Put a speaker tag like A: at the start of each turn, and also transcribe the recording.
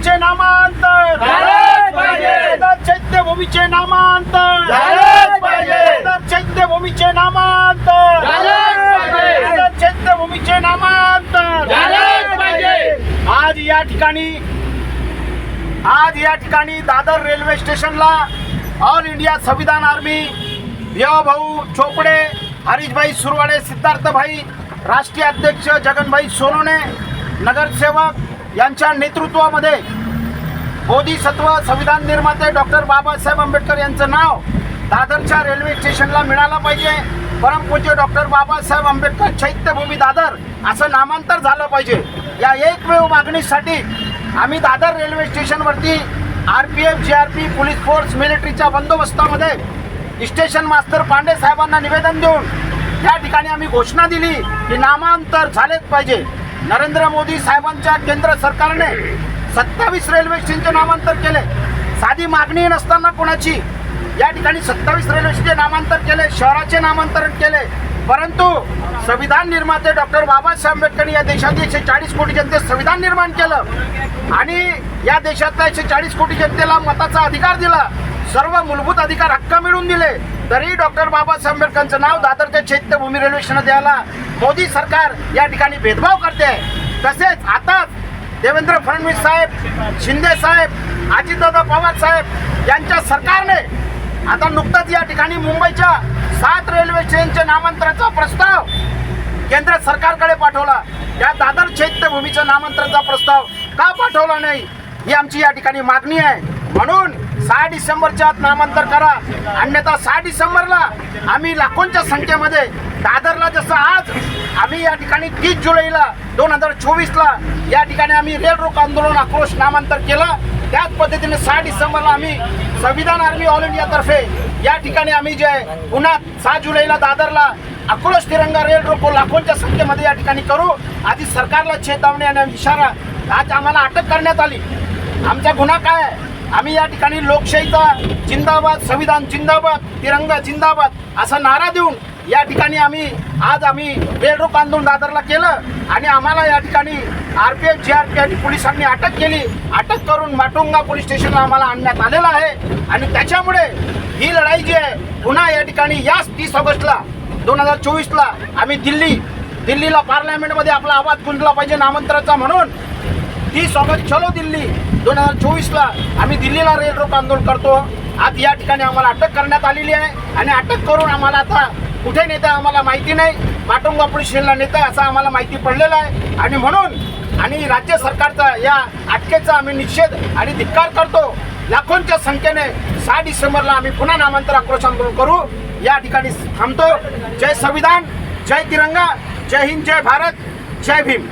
A: भूमीचे नामांतर. चैत्यभूमीचे नामांतर. चैत्यभूमीचे नामांतर.
B: चैत्यभूमीचे नामांतर.
A: आज या ठिकाणी आज या ठिकाणी दादर रेल्वे स्टेशनला all India Samvidhan army Bhau Chopde Harishbhai Surwade सिद्धार्थभाई राष्ट्रीय अध्यक्ष जगनभाई सोनोने नगरसेवक यांच्या नेतृत्वामध्ये बोधिसत्व संविधान निर्माते डॉक्टर बाबासाहेब आंबेडकर यांचं नाव दादरच्या रेल्वे स्टेशनला मिळालं पाहिजे. परमपूज्य डॉक्टर बाबासाहेब आंबेडकर चैत्यभूमी दादर असं नामांतर झालं पाहिजे. या एकमेव मागणीसाठी आम्ही दादर रेल्वे स्टेशनवरती R P F G R P police force मिलिटरीच्या बंदोबस्तामध्ये स्टेशन मास्तर पांडे साहेबांना निवेदन देऊन त्या ठिकाणी आम्ही घोषणा दिली की नामांतर झालेच पाहिजे. नरेंद्र मोदी साहेबांच्या केंद्र सरकारने सत्तावीस रेल्वे स्टेशनचे नामांतर केले. साधी मागणी नसताना कोणाची? या ठिकाणी सत्तावीस रेल्वे स्टेशनचे नामांतर केले शहराचे नामांतरण केले. परंतु संविधान निर्माते डॉक्टर बाबासाहेब आंबेडकर या देशातील एकशे चाळीस कोटी जनतेत संविधान निर्माण केलं. आणि या देशातल्या एकशे चाळीस कोटी जनतेला मताचा अधिकार दिला. सर्व मूलभूत अधिकार हक्क मिळवून दिले. तरी डॉक्टर बाबासाहेब आंबेडकरांचं नाव दादरच्या चैत्यभूमी रेल्वे स्टेशन द्यायला मोदी सरकार या ठिकाणी भेदभाव करते. तसेच आता देवेंद्र फडणवीस साहेब शिंदे साहेब अजितदादा पवार साहेब यांच्या सरकारने आता नुकताच या ठिकाणी मुंबईच्या सात रेल्वे स्टेशनच्या नामांतराचा प्रस्ताव केंद्र सरकारकडे पाठवला. त्या दादर चैत्यभूमीचा नामांतराचा प्रस्ताव का पाठवला नाही? ही आमची या ठिकाणी मागणी आहे. म्हणून सहा डिसेंबरच्या आत नामांतर करा. अन्यथा सहा डिसेंबरला आम्ही लाखोंच्या संख्येमध्ये दादरला जसं आज आम्ही या ठिकाणी तीस जुलैला दोन हजार चोवीसला या ठिकाणी आम्ही रेल रोक आंदोलन आक्रोश नामांतर केलं. त्याच पद्धतीने सहा डिसेंबरला आम्ही संविधान आर्मी ऑल इंडियातर्फे या ठिकाणी आम्ही जे आहे, पुन्हा सहा जुलैला दादरला अक्रोश तिरंगा रेल रोको लाखोंच्या संख्येमध्ये या ठिकाणी करू. आधी सरकारला चेतावणी आणि इशारा आज आम्हाला अटक करण्यात आली. आमचा गुन्हा काय आहे? आम्ही या ठिकाणी लोकशाहीचा जिंदाबाद संविधान जिंदाबाद तिरंगा जिंदाबाद असा नारा देऊन या ठिकाणी आम्ही आज आम्ही बेडरूप आंदोलन दादरला केलं आणि आम्हाला या ठिकाणी R P F G R P आणि पोलिसांनी अटक केली. अटक करून माटुंगा पोलीस स्टेशनला आम्हाला आणण्यात आलेलं आहे. आणि त्याच्यामुळे ही लढाई जी आहे पुन्हा या ठिकाणी याच तीस ऑगस्टला दोन हजार चोवीसला आम्ही दिल्ली दिल्लीला पार्लमेंटमध्ये आपला आवाज गुंजला पाहिजे नामांतराचा म्हणून. तीस ऑगस्ट चलो दिल्ली. दोन हजार चोवीसला आम्ही दिल्लीला रेल रोक आंदोलन करतो. आज या ठिकाणी आम्हाला अटक करण्यात आलेली आहे. आणि अटक करून आम्हाला आता कुठे नेता आम्हाला माहिती नाही. माटुंगा पोलीस स्टेशनला नेते असं आम्हाला माहिती पडलेलं आहे. आणि म्हणून आणि राज्य सरकारचा या अटकेचा आम्ही निषेध आणि धिक्कार करतो. लाखोंच्या संख्येने सहा डिसेंबरला आम्ही पुन्हा नामांतर आक्रोश आंदोलन करू. या ठिकाणी थांबतो. जय संविधान. जय तिरंगा. जय हिंद जय भारत. जय भीम.